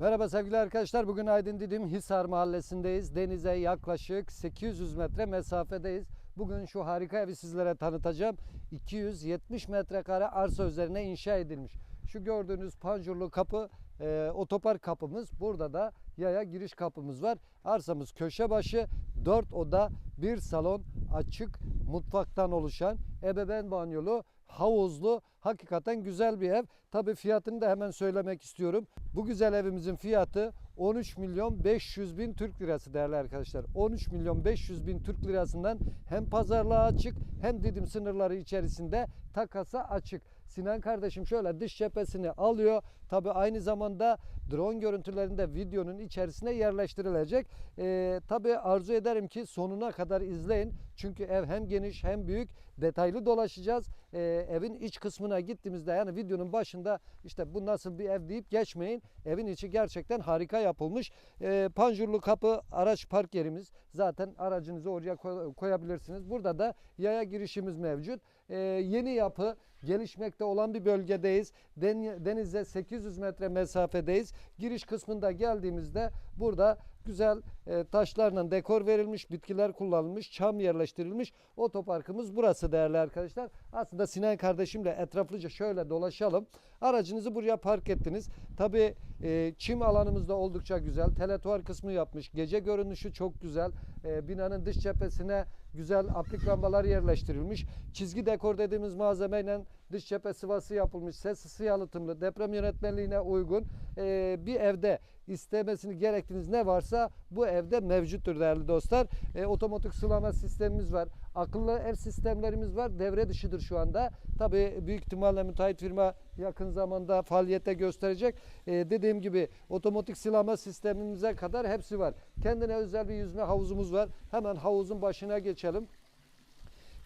Merhaba sevgili arkadaşlar. Bugün Aydın Didim Hisar Mahallesi'ndeyiz. Denize yaklaşık 800 metre mesafedeyiz. Bugün şu harika evi sizlere tanıtacağım. 270 metrekare arsa üzerine inşa edilmiş. Şu gördüğünüz panjurlu kapı e, otopark kapımız. Burada da yaya giriş kapımız var. Arsamız köşe başı 4 oda, bir salon, açık mutfaktan oluşan ebeveyn banyolu, havuzlu, hakikaten güzel bir ev. Tabi fiyatını da hemen söylemek istiyorum. Bu güzel evimizin fiyatı 13 milyon 500 bin Türk lirası değerli arkadaşlar. 13 milyon 500 bin Türk lirasından hem pazarlığa açık hem Didim sınırları içerisinde takasa açık. Sinan kardeşim şöyle dış cephesini alıyor. Tabi aynı zamanda drone görüntülerinde videonun içerisine yerleştirilecek. Ee, Tabi arzu ederim ki sonuna kadar izleyin. Çünkü ev hem geniş hem büyük. Detaylı dolaşacağız. Ee, evin iç kısmına gittiğimizde yani videonun başında işte bu nasıl bir ev deyip geçmeyin. Evin içi gerçekten harika yapılmış. Ee, panjurlu kapı araç park yerimiz. Zaten aracınızı oraya koy- koyabilirsiniz. Burada da yaya girişimiz mevcut. Ee, yeni yapı gelişmekte olan bir bölgedeyiz. Den- Denize 800 metre mesafedeyiz. Giriş kısmında geldiğimizde burada güzel e, taşlarla dekor verilmiş, bitkiler kullanılmış, çam yerleştirilmiş. Otoparkımız burası değerli arkadaşlar. Aslında Sinan kardeşimle etraflıca şöyle dolaşalım. Aracınızı buraya park ettiniz. Tabi çim alanımız da oldukça güzel. Teletuar kısmı yapmış. Gece görünüşü çok güzel. E, binanın dış cephesine güzel aplik lambalar yerleştirilmiş. Çizgi dekor dediğimiz malzemeyle dış cephe sıvası yapılmış. Ses ısı yalıtımlı, deprem yönetmenliğine uygun e, bir evde istemesini gerektiğiniz ne varsa bu evde mevcuttur değerli dostlar. E, otomatik sulama sistemimiz var. Akıllı ev sistemlerimiz var. Devre dışıdır şu anda. Tabii büyük ihtimalle müteahhit firma yakın zamanda faaliyete gösterecek. E, dediğim gibi otomatik silama sistemimize kadar hepsi var. Kendine özel bir yüzme havuzumuz var. Hemen havuzun başına geçelim.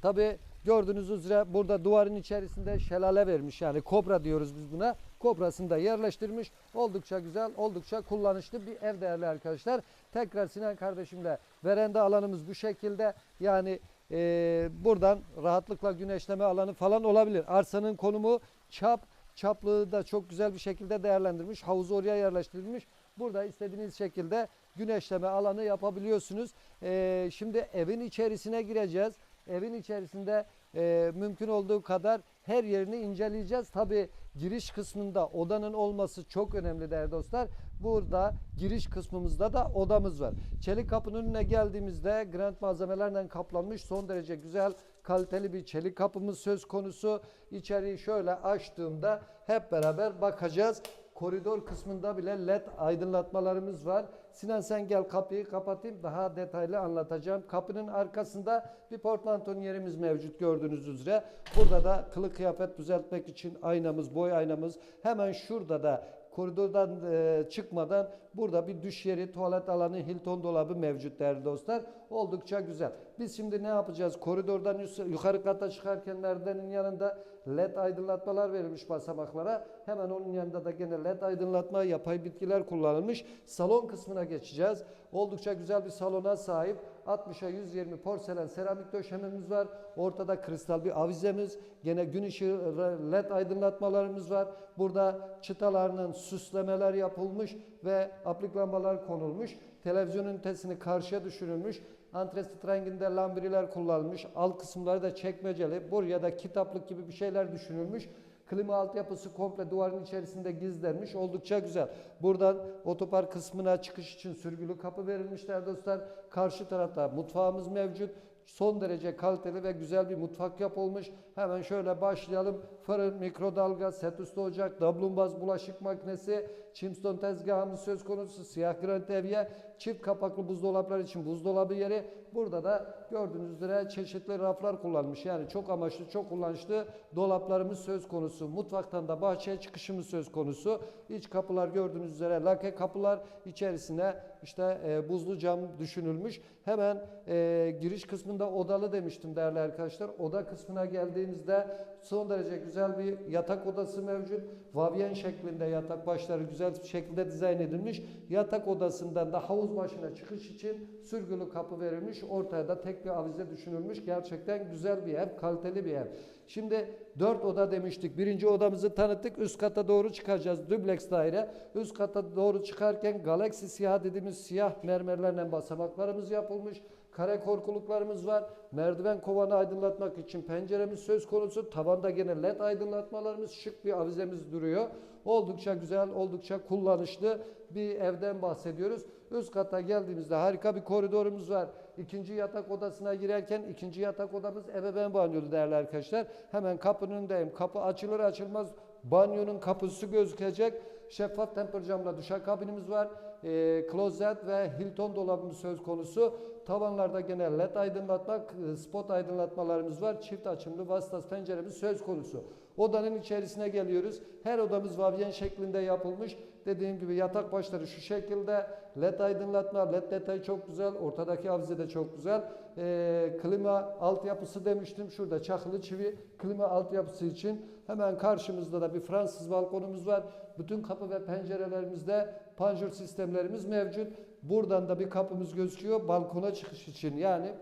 Tabi gördüğünüz üzere burada duvarın içerisinde şelale vermiş yani kobra diyoruz biz buna. Kobrasını da yerleştirmiş. Oldukça güzel, oldukça kullanışlı bir ev değerli arkadaşlar. Tekrar Sinan kardeşimle verenda alanımız bu şekilde. Yani e, buradan rahatlıkla güneşleme alanı falan olabilir. Arsanın konumu çap, çaplığı da çok güzel bir şekilde değerlendirmiş. Havuzu oraya yerleştirilmiş. Burada istediğiniz şekilde güneşleme alanı yapabiliyorsunuz. E, şimdi evin içerisine gireceğiz evin içerisinde e, mümkün olduğu kadar her yerini inceleyeceğiz. Tabi giriş kısmında odanın olması çok önemli değerli dostlar. Burada giriş kısmımızda da odamız var. Çelik kapının önüne geldiğimizde grant malzemelerle kaplanmış son derece güzel kaliteli bir çelik kapımız söz konusu. İçeriği şöyle açtığımda hep beraber bakacağız. Koridor kısmında bile led aydınlatmalarımız var. Sinan sen gel kapıyı kapatayım daha detaylı anlatacağım. Kapının arkasında bir portmanton yerimiz mevcut gördüğünüz üzere. Burada da kılık kıyafet düzeltmek için aynamız, boy aynamız. Hemen şurada da koridordan e, çıkmadan burada bir düş yeri, tuvalet alanı, Hilton dolabı mevcut değerli dostlar. Oldukça güzel. Biz şimdi ne yapacağız? Koridordan yukarı kata çıkarken merdivenin yanında led aydınlatmalar verilmiş basamaklara. Hemen onun yanında da gene led aydınlatma, yapay bitkiler kullanılmış. Salon kısmına geçeceğiz. Oldukça güzel bir salona sahip. 60'a 120 porselen seramik döşememiz var. Ortada kristal bir avizemiz. Gene gün ışığı led aydınlatmalarımız var. Burada çıtalarının süslemeler yapılmış ve aplik lambalar konulmuş. Televizyon ünitesini karşıya düşürülmüş. Antresit renginde lambriler kullanılmış. Alt kısımları da çekmeceli. Buraya da kitaplık gibi bir şeyler düşünülmüş. Klima altyapısı komple duvarın içerisinde gizlenmiş. Oldukça güzel. Buradan otopark kısmına çıkış için sürgülü kapı verilmişler dostlar. Karşı tarafta mutfağımız mevcut. Son derece kaliteli ve güzel bir mutfak yapılmış. Hemen şöyle başlayalım. Fırın, mikrodalga, set üstü ocak, dablumbaz bulaşık makinesi, Chimstone tezgahımız söz konusu, siyah granit evye, çift kapaklı buzdolaplar için buzdolabı yeri. Burada da gördüğünüz üzere çeşitli raflar kullanmış. Yani çok amaçlı, çok kullanışlı dolaplarımız söz konusu. Mutfaktan da bahçeye çıkışımız söz konusu. İç kapılar gördüğünüz üzere lake kapılar içerisine işte e, buzlu cam düşünülmüş. Hemen e, giriş kısmında odalı demiştim değerli arkadaşlar. Oda kısmına geldiğimizde son derece güzel bir yatak odası mevcut. Vavyen şeklinde yatak başları güzel bir şekilde dizayn edilmiş. Yatak odasından da havuz başına çıkış için sürgülü kapı verilmiş. Ortaya da tek bir avize düşünülmüş. Gerçekten güzel bir ev, kaliteli bir ev. Şimdi dört oda demiştik. Birinci odamızı tanıttık. Üst kata doğru çıkacağız. Dubleks daire. Üst kata doğru çıkarken Galaxy siyah dediğimiz siyah mermerlerle basamaklarımız yapılmış. Kare korkuluklarımız var. Merdiven kovanı aydınlatmak için penceremiz söz konusu. Tavanda gene led aydınlatmalarımız, şık bir avizemiz duruyor. Oldukça güzel, oldukça kullanışlı bir evden bahsediyoruz. Üst kata geldiğimizde harika bir koridorumuz var. İkinci yatak odasına girerken ikinci yatak odamız ebeveyn banyolu değerli arkadaşlar. Hemen kapının önündeyim. Kapı açılır açılmaz banyonun kapısı gözükecek. Şeffaf temper camla duşakabinimiz var. E, klozet ve Hilton dolabımız söz konusu. Tavanlarda genel led aydınlatma, e, spot aydınlatmalarımız var. Çift açımlı vasıtas penceremiz söz konusu. Odanın içerisine geliyoruz. Her odamız vavyen şeklinde yapılmış. Dediğim gibi yatak başları şu şekilde. LED aydınlatma, LED detayı çok güzel. Ortadaki avize de çok güzel. Ee, klima altyapısı demiştim. Şurada çakılı çivi klima altyapısı için. Hemen karşımızda da bir Fransız balkonumuz var. Bütün kapı ve pencerelerimizde panjur sistemlerimiz mevcut. Buradan da bir kapımız gözüküyor. Balkona çıkış için yani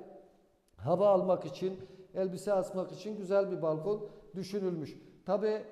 hava almak için, elbise asmak için güzel bir balkon düşünülmüş. Tabi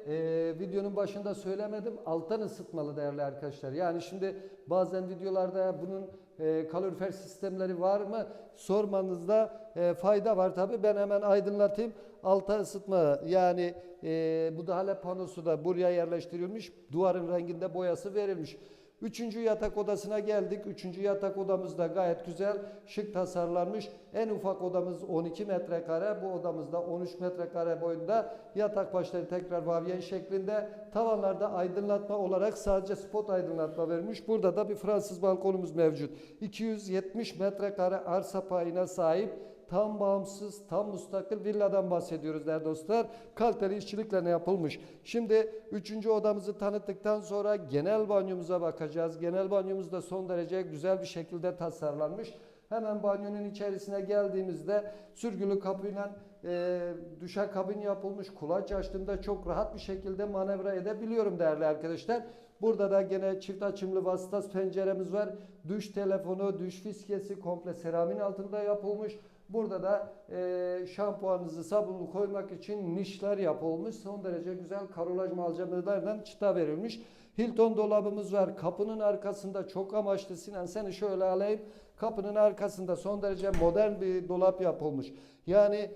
videonun başında söylemedim alttan ısıtmalı değerli arkadaşlar. Yani şimdi bazen videolarda bunun e, kalorifer sistemleri var mı sormanızda e, fayda var. Tabi ben hemen aydınlatayım. Alta ısıtma yani e, bu da hale panosu da buraya yerleştirilmiş. Duvarın renginde boyası verilmiş. Üçüncü yatak odasına geldik. Üçüncü yatak odamız da gayet güzel, şık tasarlanmış. En ufak odamız 12 metrekare. Bu odamızda 13 metrekare boyunda. Yatak başları tekrar vavyen şeklinde. Tavanlarda aydınlatma olarak sadece spot aydınlatma vermiş. Burada da bir Fransız balkonumuz mevcut. 270 metrekare arsa payına sahip tam bağımsız, tam müstakil villadan bahsediyoruz değerli dostlar. Kaliteli işçilikle yapılmış. Şimdi üçüncü odamızı tanıttıktan sonra genel banyomuza bakacağız. Genel banyomuz da son derece güzel bir şekilde tasarlanmış. Hemen banyonun içerisine geldiğimizde sürgülü kapıyla e, duşakabin yapılmış. Kulaç açtığımda çok rahat bir şekilde manevra edebiliyorum değerli arkadaşlar. Burada da gene çift açımlı vasıtas penceremiz var. Duş telefonu, duş fiskesi komple seramin altında yapılmış. Burada da e, şampuanınızı, sabunu koymak için nişler yapılmış. Son derece güzel karolaj malzemelerden çıta verilmiş. Hilton dolabımız var. Kapının arkasında çok amaçlı Sinan seni şöyle alayım. Kapının arkasında son derece modern bir dolap yapılmış. Yani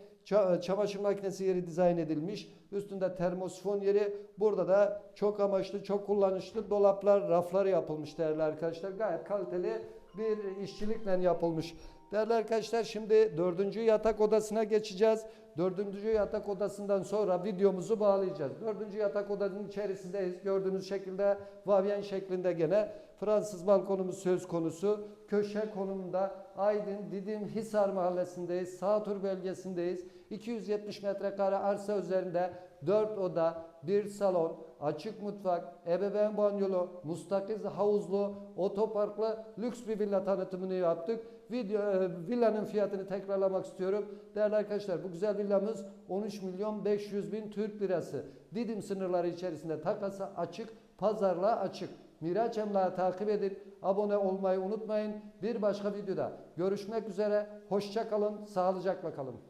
çamaşır makinesi yeri dizayn edilmiş. Üstünde termosifon yeri. Burada da çok amaçlı, çok kullanışlı dolaplar, raflar yapılmış değerli arkadaşlar. Gayet kaliteli bir işçilikle yapılmış. Değerli arkadaşlar şimdi dördüncü yatak odasına geçeceğiz. Dördüncü yatak odasından sonra videomuzu bağlayacağız. Dördüncü yatak odanın içerisindeyiz. Gördüğünüz şekilde vavyen şeklinde gene Fransız balkonumuz söz konusu. Köşe konumunda Aydın, Didim, Hisar mahallesindeyiz. Sağtur bölgesindeyiz. 270 metrekare arsa üzerinde 4 oda, 1 salon, açık mutfak, ebeveyn banyolu, mustakil havuzlu, otoparklı lüks bir villa tanıtımını yaptık. Video, e, villanın fiyatını tekrarlamak istiyorum. Değerli arkadaşlar bu güzel villamız 13 milyon 500 bin Türk lirası. Didim sınırları içerisinde takasa açık, pazarlığa açık. Miraç Emlak'ı takip edin. Abone olmayı unutmayın. Bir başka videoda görüşmek üzere. Hoşça kalın, sağlıcakla kalın.